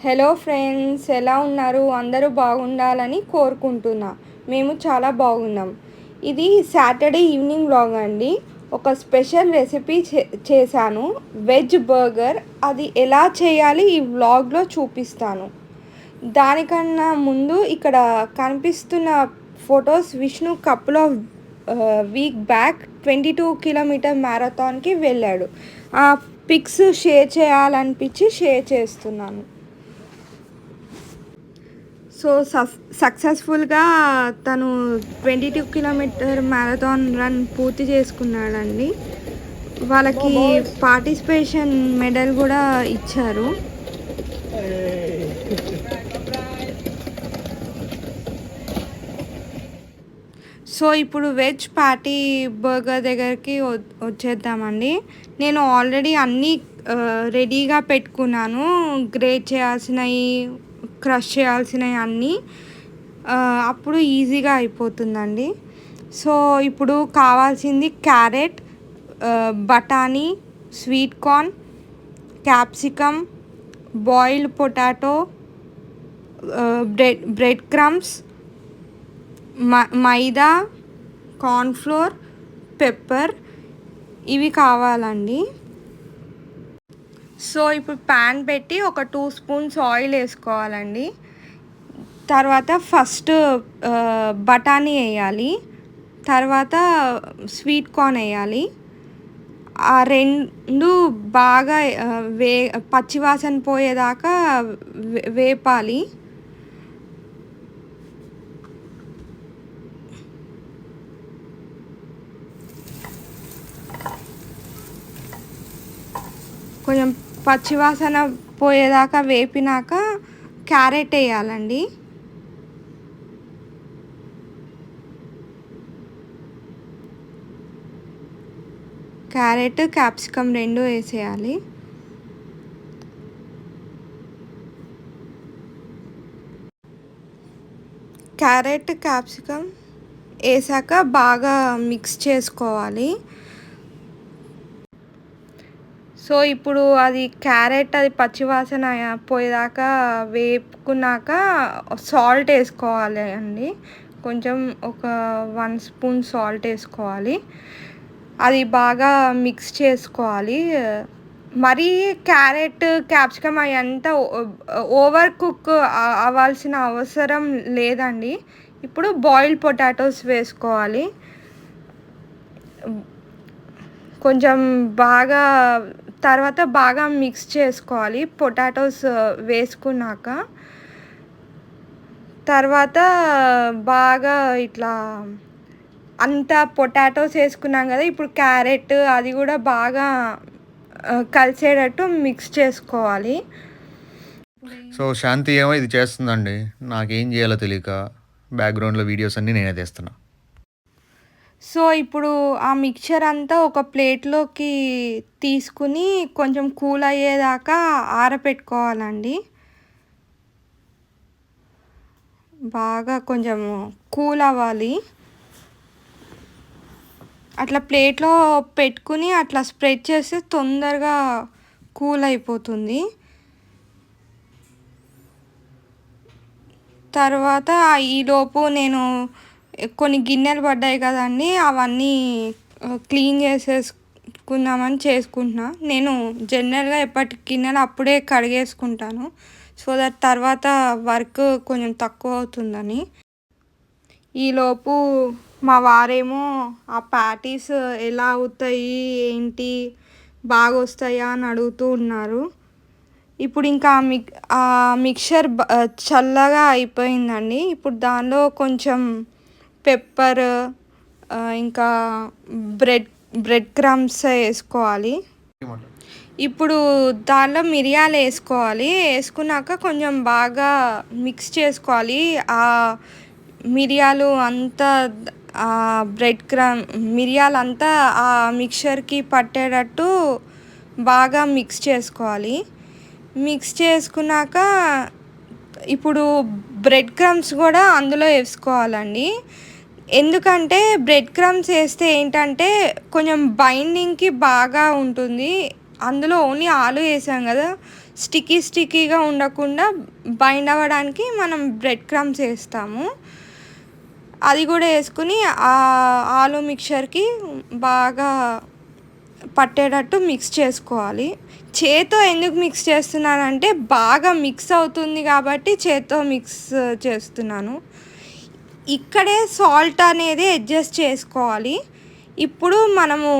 Hello friends ఎలా ఉన్నారు? అందరూ బాగుండాలని కోరుకుంటున్నా. మేము చాలా బాగున్నాం. ఇది సాటర్డే ఈవినింగ్ వ్లాగ్ అండి. ఒక స్పెషల్ రెసిపీ చే చేశాను. Veg burger. అది ఎలా చేయాలి ఈ వ్లాగ్లో చూపిస్తాను. దానికన్నా ముందు ఇక్కడ కనిపిస్తున్న photos Vishnu couple of week back twenty two kilometre మ్యారథాన్కి వెళ్ళాడు. ఆ పిక్స్ షేర్ చేయాలనిపించి షేర్ చేస్తున్నాను. సో సక్సెస్ఫుల్గా తను twenty two kilometre marathon run పూర్తి చేసుకున్నాడండి. వాళ్ళకి పార్టిసిపేషన్ మెడల్ కూడా ఇచ్చారు. సో ఇప్పుడు వెజ్ పార్టీ బర్గర్ దగ్గరికి వచ్చేద్దామండి. నేను ఆల్రెడీ అన్నీ రెడీగా పెట్టుకున్నాను. గ్రేట్ చేయాల్సినవి క్రష్ చేయాల్సినవి అన్నీ అప్పుడు ఈజీగా అయిపోతుందండి. సో ఇప్పుడు కావాల్సింది క్యారెట్ బఠానీ sweet corn capsicum boiled potato bread bread crumbs మ- మైదా కార్న్ఫ్లోర్ పెప్పర్ ఇవి కావాలండి. సో ఇప్పుడు ప్యాన్ పెట్టి ఒక టూ స్పూన్స్ ఆయిల్ వేసుకోవాలండి. తర్వాత ఫస్ట్ బఠానీ వేయాలి. తర్వాత స్వీట్ కార్న్ వేయాలి. ఆ రెండు బాగా వే పచ్చివాసన పోయేదాకా వే- వేపాలి. కొంచెం పచ్చివాసన పోయేదాకా వేపినాక క్యారెట్ వేయాలండి. క్యారెట్ క్యాప్సికమ్ రెండు వేసేయాలి. క్యారెట్ క్యాప్సికమ్ వేసాక బాగా మిక్స్ చేసుకోవాలి. సో ఇప్పుడు అది క్యారెట్ అది పచ్చివాసన పోయేదాకా వేపుకున్నాక సాల్ట్ వేసుకోవాలి అండి. కొంచెం ఒక వన్ స్పూన్ సాల్ట్ వేసుకోవాలి. అది బాగా మిక్స్ చేసుకోవాలి. మరీ క్యారెట్ క్యాప్సికమ్ అవి అంతా ఓవర్ కుక్ అవ్వాల్సిన అవసరం లేదండి. ఇప్పుడు బాయిల్డ్ పొటాటోస్ వేసుకోవాలి. కొంచెం బాగా తర్వాత బాగా మిక్స్ చేసుకోవాలి పొటాటోస్ వేసుకున్నాక. తర్వాత బాగా ఇట్లా అంత పొటాటోస్ వేసుకున్నాం కదా ఇప్పుడు క్యారెట్ అది కూడా బాగా కలిసేటట్టు మిక్స్ చేసుకోవాలి. సో శాంతి ఏమో ఇది చేస్తుందండి. నాకేం చేయాలో తెలియక బ్యాక్గ్రౌండ్లో వీడియోస్ అన్నీ నేనే తీస్తున్నా. సో ఇప్పుడు ఆ మిక్చర్ అంతా ఒక ప్లేట్లోకి తీసుకుని కొంచెం కూల్ అయ్యేదాకా ఆరపెట్టుకోవాలండి. బాగా కొంచెం కూల్ అవ్వాలి. అట్లా ప్లేట్లో పెట్టుకుని అట్లా స్ప్రెడ్ చేస్తే తొందరగా కూల్ అయిపోతుంది. తర్వాత ఈలోపు నేను కొన్ని గిన్నెలు పడ్డాయి కదండి అవన్నీ క్లీన్ చేసేసుకుందామని చేసుకుంటున్నా. నేను జనరల్గా ఎప్పటి గిన్నెలు అప్పుడే కడిగేసుకుంటాను. సో దట్ తర్వాత వర్క్ కొంచెం తక్కువ అవుతుందని. ఈలోపు మా వారేమో ఆ ప్యాటీస్ ఎలా అవుతాయి? ఏంటి? బాగా వస్తాయా అని అడుగుతూ ఉన్నారు. ఇప్పుడు ఇంకా మిక్ ఆ మిక్చర్ బ- చల్లగా అయిపోయిందండి. ఇప్పుడు దానిలో కొంచెం పెప్పర్ ఇంకా బ్రెడ్ బ్రెడ్ క్రమ్స్ వేసుకోవాలి. ఇప్పుడు దానిలో మిరియాలు వేసుకోవాలి. వేసుకున్నాక కొంచెం బాగా మిక్స్ చేసుకోవాలి. ఆ మిరియాలు అంతా ఆ బ్రెడ్ క్రమ్ మిరియాలు అంతా ఆ మిక్చర్కి పట్టేటట్టు బాగా మిక్స్ చేసుకోవాలి. మిక్స్ చేసుకున్నాక ఇప్పుడు బ్రెడ్ క్రమ్స్ కూడా అందులో వేసుకోవాలండి. ఎందుకంటే బ్రెడ్ క్రమ్స్ వేస్తే ఏంటంటే కొంచెం బైండింగ్కి బాగా ఉంటుంది. అందులో ఓన్లీ ఆలు వేసాం కదా. స్టిక్కీ స్టిక్కీగా ఉండకుండా బైండ్ అవ్వడానికి మనం బ్రెడ్ క్రమ్స్ వేస్తాము. అది కూడా వేసుకుని ఆ ఆలు మిక్చర్కి బాగా పట్టేటట్టు మిక్స్ చేసుకోవాలి. చేత్తో ఎందుకు మిక్స్ చేస్తున్నానంటే బాగా మిక్స్ అవుతుంది కాబట్టి చేత్తో మిక్స్ చేస్తున్నాను. ఇక్కడే సాల్ట్ అనేది అడ్జస్ట్ చేసుకోవాలి. ఇప్పుడు మనము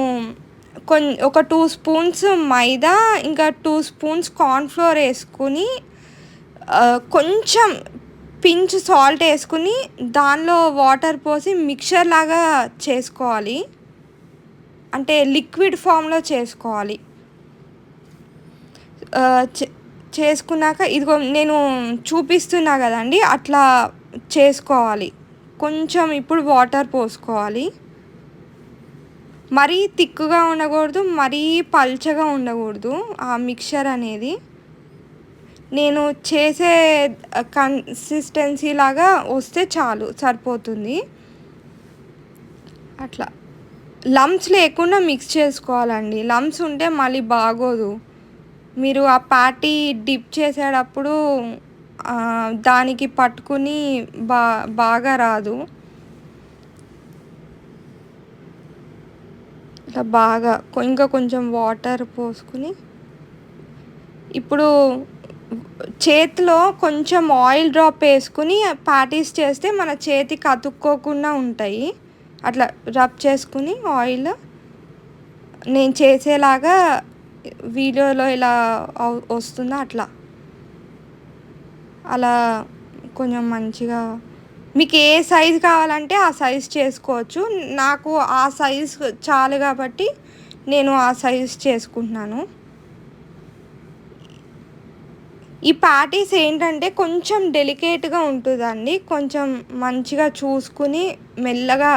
కొన్ని ఒక టూ స్పూన్స్ మైదా ఇంకా టూ స్పూన్స్ కార్న్ఫ్లోర్ వేసుకుని కొంచెం పించ్ సాల్ట్ వేసుకుని దానిలో వాటర్ పోసి మిక్చర్ లాగా చేసుకోవాలి. అంటే లిక్విడ్ ఫామ్లో చేసుకోవాలి. చే- చేసుకున్నాక ఇదిగో నేను చూపిస్తున్నా కదండి అట్లా చేసుకోవాలి. కొంచెం ఇప్పుడు వాటర్ పోసుకోవాలి. మరీ తిక్కుగా ఉండకూడదు మరీ పల్చగా ఉండకూడదు ఆ మిక్చర్ అనేది. నేను చేసే కన్సిస్టెన్సీ లాగా వస్తే చాలు సరిపోతుంది. అట్లా. లమ్స్ లేకుండా మిక్స్ చేసుకోవాలండి. లమ్స్ ఉంటే మళ్ళీ బాగోదు. మీరు ఆ ప్యాటీ డిప్ చేసేటప్పుడు దానికి పట్టుకుని బా బాగా రాదు. ఇట్లా బాగా ఇంకా కొంచెం వాటర్ పోసుకుని. ఇప్పుడు చేతిలో కొంచెం ఆయిల్ డ్రాప్ వేసుకుని ప్యాటీస్ చేస్తే మన చేతికి అతుక్కోకుండా ఉంటాయి. అట్లా రబ్ చేసుకుని ఆయిల్ నేను చేసేలాగా వీడియోలో ఇలా వస్తుందో అట్లా. అలా కొంచెం మంచిగా మీకు ఏ సైజు కావాలంటే ఆ సైజ్ చేసుకోవచ్చు. నాకు ఆ సైజ్ చాలు కాబట్టి నేను ఆ సైజ్ చేసుకుంటున్నాను. ఈ ప్యాటీస్ ఏంటంటే కొంచెం డెలికేట్గా ఉంటుందండి. కొంచెం మంచిగా చూసుకుని మెల్లగా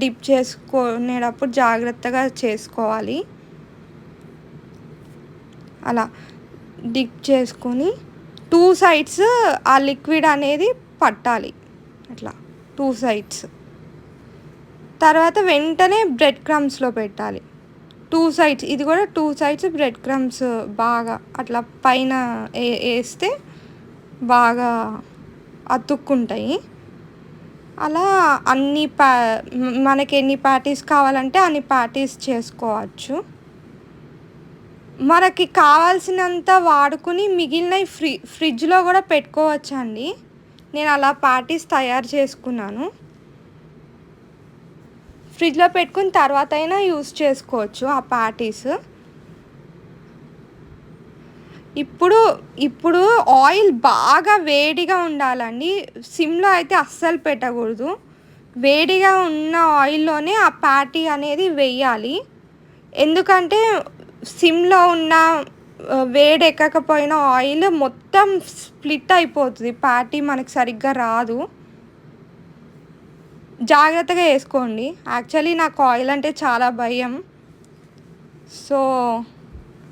డిప్ చేసుకునేటప్పుడు జాగ్రత్తగా చేసుకోవాలి. అలా డిప్ చేసుకొని టూ సైడ్స్ ఆ లిక్విడ్ అనేది పట్టాలి. అట్లా టూ సైడ్స్. తర్వాత వెంటనే బ్రెడ్ క్రమ్స్లో పెట్టాలి. టూ సైడ్స్ ఇది కూడా టూ సైడ్స్ బ్రెడ్ క్రమ్స్ బాగా అట్లా పైన ఏ- వేస్తే బాగా అతుక్కుంటాయి. అలా అన్ని ప్యా మనకి ఎన్ని ప్యాటీస్ కావాలంటే అన్ని ప్యాటీస్ చేసుకోవచ్చు. మనకి కావాల్సినంత వాడుకుని మిగిలినవి ఫ్రి ఫ్రిడ్జ్లో కూడా పెట్టుకోవచ్చు అండి నేను అలా పార్టీస్ తయారు చేసుకున్నాను. ఫ్రిడ్జ్లో పెట్టుకుని తర్వాత అయినా యూస్ చేసుకోవచ్చు ఆ పార్టీస్. ఇప్పుడు ఇప్పుడు ఆయిల్ బాగా వేడిగా ఉండాలండి. సిమ్లో అయితే అస్సలు పెట్టకూడదు. వేడిగా ఉన్న ఆయిల్లోనే ఆ ప్యాటీ అనేది వేయాలి. ఎందుకంటే సిమ్లో ఉన్న వేడి ఎక్కకపోయిన ఆయిల్ మొత్తం స్ప్లిట్ అయిపోతుంది. ప్యాటీ మనకు సరిగ్గా రాదు. జాగ్రత్తగా వేసుకోండి. యాక్చువల్లీ నాకు ఆయిల్ అంటే చాలా భయం. సో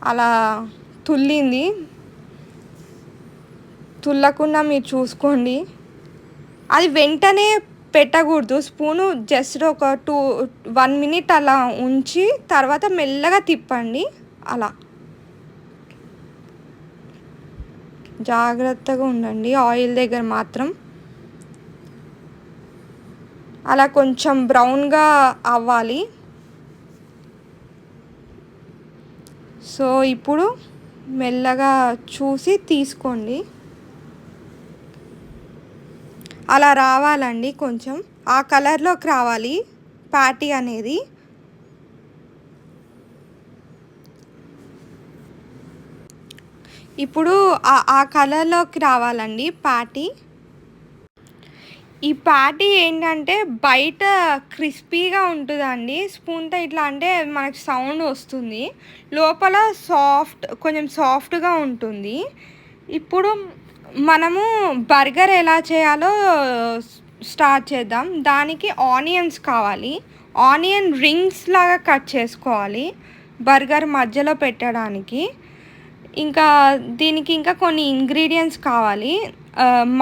అలా తుల్లింది. తుల్లకుండా మీరు చూసుకోండి. అది వెంటనే పెట్టకూడదు. స్పూను జస్ట్ ఒక టూ వన్ మినిట్ అలా ఉంచి తర్వాత మెల్లగా తిప్పండి. అలా. జాగ్రత్తగా ఉండండి. ఆయిల్ దగ్గర మాత్రం. అలా కొంచెం బ్రౌన్గా అవ్వాలి. సో ఇప్పుడు మెల్లగా చూసి తీసుకోండి. అలా రావాలండి కొంచెం. ఆ కలర్లోకి రావాలి. ప్యాటీ అనేది. ఇప్పుడు ఆ- కలర్లోకి రావాలండి ప్యాటీ ఈ ప్యాటీ ఏంటంటే బయట క్రిస్పీగా ఉంటుందండి. స్పూన్తో ఇట్లా అంటే మనకు సౌండ్ వస్తుంది. లోపల సాఫ్ట్ కొంచెం సాఫ్ట్గా ఉంటుంది. ఇప్పుడు మనము బర్గర్ ఎలా చేయాలో స్టార్ట్ చేద్దాం. దానికి ఆనియన్స్ కావాలి. ఆనియన్ రింగ్స్ లాగా కట్ చేసుకోవాలి బర్గర్ మధ్యలో పెట్టడానికి. ఇంకా దీనికి ఇంకా కొన్ని ఇంగ్రీడియంట్స్ కావాలి.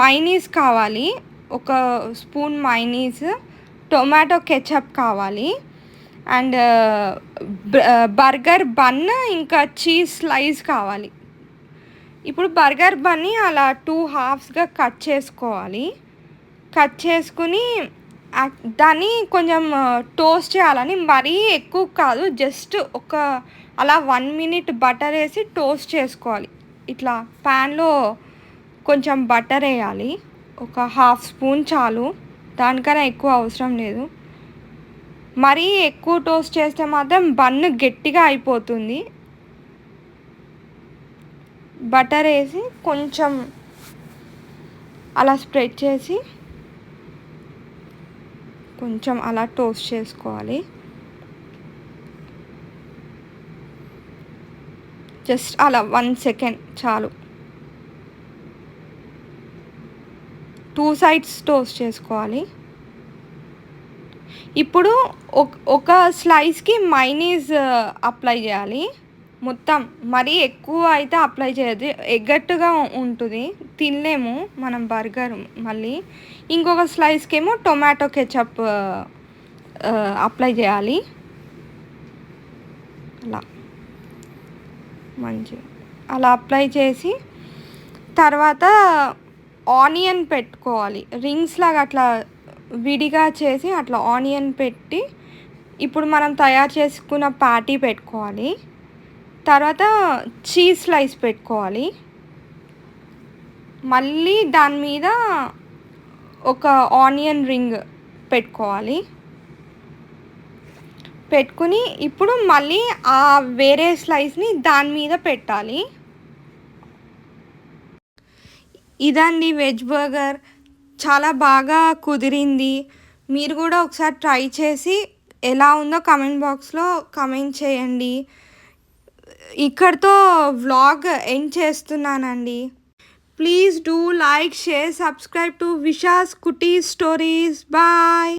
మైనీస్ కావాలి. ఒక స్పూన్ మైనీస్ టొమాటో కెచప్ కావాలి. అండ్ బర్గర్ బన్ ఇంకా చీజ్ స్లైస్ కావాలి. ఇప్పుడు బర్గర్ బన్ని అలా టూ హాఫ్స్గా కట్ చేసుకోవాలి. కట్ చేసుకుని దాన్ని కొంచెం టోస్ట్ చేయాలని మరీ ఎక్కువ కాదు. జస్ట్ ఒక అలా వన్ మినిట్ బటర్ వేసి టోస్ట్ చేసుకోవాలి. ఇట్లా ప్యాన్లో కొంచెం బటర్ వేయాలి. ఒక హాఫ్ స్పూన్ చాలు. దానికన్నా ఎక్కువ అవసరం లేదు. మరీ ఎక్కువ టోస్ట్ చేస్తే మాత్రం బన్ను గట్టిగా అయిపోతుంది. బటర్ వేసి కొంచెం అలా స్ప్రెడ్ చేసి కొంచెం అలా టోస్ట్ చేసుకోవాలి. జస్ట్ అలా వన్ సెకండ్ చాలు. టూ సైడ్స్ టోస్ట్ చేసుకోవాలి. ఇప్పుడు ఒక- ఒక స్లైస్కి మైనీస్ అప్లై చేయాలి. మొత్తం మరీ ఎక్కువ అయితే అప్లై చేయదు ఎగ్గట్టుగా ఉంటుంది. తినలేము మనం బర్గర్ మళ్ళీ. ఇంకొక స్లైస్కి ఏమో tomato ketchup uh, uh, apply చేయాలి. అలా. మంచి అలా అప్లై చేసి తర్వాత ఆనియన్ పెట్టుకోవాలి. రింగ్స్ లాగా అట్లా విడిగా చేసి అట్లా ఆనియన్ పెట్టి ఇప్పుడు మనం తయారు చేసుకున్న ప్యాటీ పెట్టుకోవాలి. తర్వాత చీజ్ స్లైస్ పెట్టుకోవాలి. మళ్ళీ దాని మీద ఒక ఆనియన్ రింగ్ పెట్టుకోవాలి. పెట్టుకుని ఇప్పుడు మళ్ళీ ఆ వేరే స్లైస్ని దాని మీద పెట్టాలి. ఇదండి వెజ్ బర్గర్. చాలా బాగా కుదిరింది. మీరు కూడా ఒకసారి ట్రై చేసి ఎలా ఉందో కమెంట్ బాక్స్లో కమెంట్ చేయండి. ఇక్కడితో వ్లాగ్ ఎండ్ చేస్తున్నానండి. Please do like share subscribe to Visha's cutie stories. Bye.